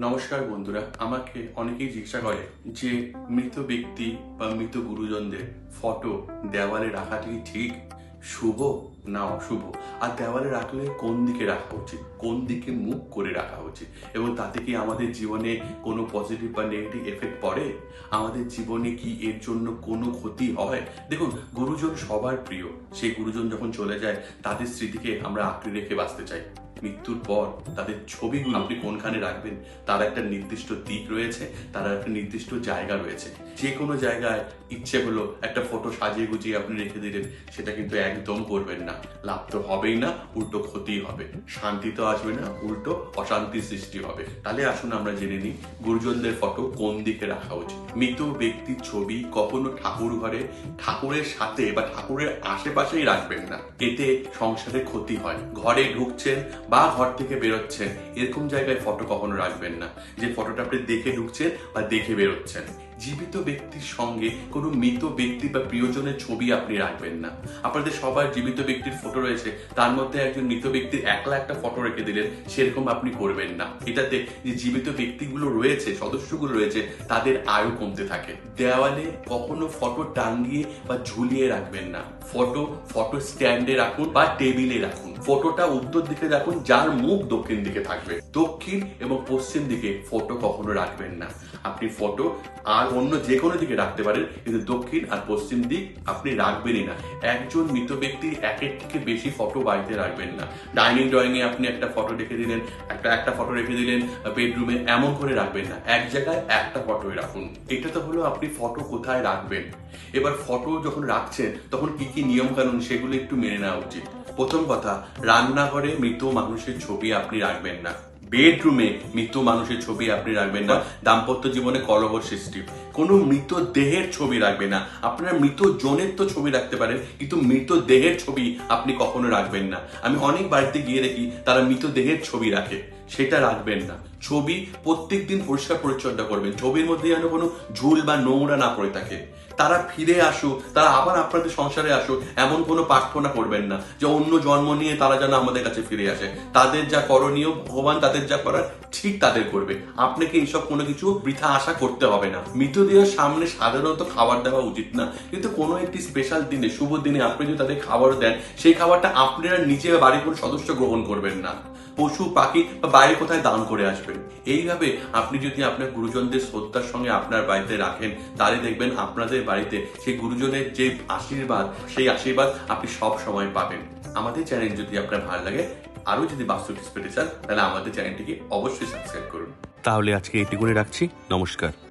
নমস্কার বন্ধুরা, আমাকে অনেকেই জিজ্ঞাসা করে যে মৃত ব্যক্তি বা মৃত গুরুজনদের ফটো দেওয়ালে রাখাটা ঠিক, শুভ না অশুভ? আর দেওয়ালে রাখলে কোন দিকে রাখা উচিত? কোন দিকে মুখ করে রাখা উচিত? এবং তাতে কি আমাদের জীবনে কোনো পজিটিভ বা নেগেটিভ এফেক্ট পড়ে? আমাদের জীবনে কি এর জন্য কোনো ক্ষতি হয়? দেখুন, গুরুজন সবার প্রিয়। সেই গুরুজন যখন চলে যায়, তাদের স্মৃতিকে আমরা আঁকড়ে রেখে বাঁচতে চাই। মৃত্যুর পর তাদের ছবিগুলো আপনি কোনখানে রাখবেন? তার একটা নির্দিষ্ট দিক রয়েছে, তার একটা নির্দিষ্ট জায়গা রয়েছে। যে কোনো জায়গায় ইচ্ছে হলো একটা ফটো সাজিয়ে গুজিয়ে আপনি রেখে দিলেন, সেটা কিন্তু একদম করবেন না। লাভ তো হবেই না, উল্টো ক্ষতি হবে। শান্তি তো আসবে না, উল্টো অশান্তির সৃষ্টি হবে। তাহলে আসুন আমরা জেনে নিই, গুরুজনদের ফটো কোন দিকে রাখা উচিত? মৃত ব্যক্তির ছবি কখনো ঠাকুর ঘরে, ঠাকুরের সাথে বা ঠাকুরের আশেপাশেই রাখবেন না। এতে সংসারে ক্ষতি হয়। ঘরে ঢুকছেন বা ঘর থেকে বেরোচ্ছেন এরকম জায়গায় ফটো কখনো রাখবেন না। যে ফটোটা আপনি দেখে ঢুকছেন বা দেখে বেরোচ্ছেন। জীবিত ব্যক্তির সঙ্গে কোনো মৃত ব্যক্তি বা প্রিয়জনের ছবি আপনি রাখবেন না। আপনাদের সবার জীবিত ব্যক্তির ফটো রয়েছে, তার মধ্যে একজন মৃত ব্যক্তির একলা একটা ফটো রেখে দিলেন, সেরকম আপনি করবেন না। এটাতে যে জীবিত ব্যক্তিগুলো রয়েছে, সদস্যগুলো রয়েছে, তাদের আয়ু কমতে থাকে। দেওয়ালে কখনো ফটো টাঙ্গিয়ে বা ঝুলিয়ে রাখবেন না। ফটো ফটো স্ট্যান্ডে রাখুন বা টেবিলে রাখুন। ফটোটা উত্তর দিকে রাখুন, যার মুখ দক্ষিণ দিকে থাকবে। দক্ষিণ এবং পশ্চিম দিকে ফটো কখনো রাখবেন না। আপনি ফটো আর অন্য যে কোনো দিকে রাখতে পারেন, কিন্তু দক্ষিণ আর পশ্চিম দিক আপনি রাখবেনই না। একজন মৃত ব্যক্তির একের থেকে বেশি ফটো বাড়িতে রাখবেন না। ডাইনিং ড্রয়িং এ আপনি একটা ফটো রেখে দিলেন, একটা একটা ফটো রেখে দিলেন বেডরুমে এমন করে রাখবেন না। এক জায়গায় একটা ফটোই রাখুন। এটা তো হলো আপনি ফটো কোথায় রাখবেন? এবার ফটো যখন রাখছেন, তখন কি কি নিয়ম কানুন সেগুলো একটু মেনে নেওয়া উচিত? প্রথম কথা, রান্নাঘরে মৃত মানুষের ছবি আপনি রাখবেন না। বেডরুমে মৃত মানুষের ছবি আপনি রাখবেন না, দাম্পত্য জীবনে কলহ সৃষ্টি। কোনো মৃত দেহের ছবি রাখবে না। আপনার মৃত জনের তো ছবি রাখতে পারেন, কিন্তু মৃত দেহের ছবি আপনি কখনো রাখবেন না। আমি অনেক বাড়িতে গিয়ে দেখি তারা মৃত দেহের ছবি রাখে, সেটা রাখবেন না। ছবি প্রত্যেক দিন পরিষ্কার পরিচ্ছন্ন করবেন। ছবির মধ্যে যেন কোনো ঝুল বা নোংরা না পড়ে থাকে। তারা ফিরে আসুক, তারা আবার আপনাদের সংসারে আসুক, এমন কোনো প্রার্থনা করবেন না যে অন্য জন্ম নিয়ে তারা যেন আমাদের কাছে ফিরে আসে। তাদের যা করণীয়, ভগবান তাদের যা করার, ঠিক তাদের করবে। আপনাকে এইসব কোনো কিছু বৃথা আশা করতে হবে না। মৃতদেহের সামনে সাধারণত খাবার দেওয়া উচিত না। কিন্তু কোনো একটি স্পেশাল দিনে, শুভ দিনে আপনি যদি তাদের খাবার দেন, সেই খাবারটা আপনারা নিজে বাড়ির কোনো সদস্য গ্রহণ করবেন না। পশু, পাখি বা বাইরে কোথায় দান করে আসবেন। এইভাবে আপনি যদি আপনার গুরুজনদের শ্রদ্ধার সঙ্গে আপনার বাড়িতে রাখেন, তাহলে দেখবেন আপনাদের বাড়িতে সেই গুরুজনের যে আশীর্বাদ, সেই আশীর্বাদ আপনি সব সময় পাবেন। আমাদের চ্যানেল যদি আপনার ভালো লাগে, আরও যদি বাস্তু টিপস পেতে চান, তাহলে আমাদের চ্যানেলটিকে অবশ্যই সাবস্ক্রাইব করুন। তাহলে আজকে এটি করে রাখছি। নমস্কার।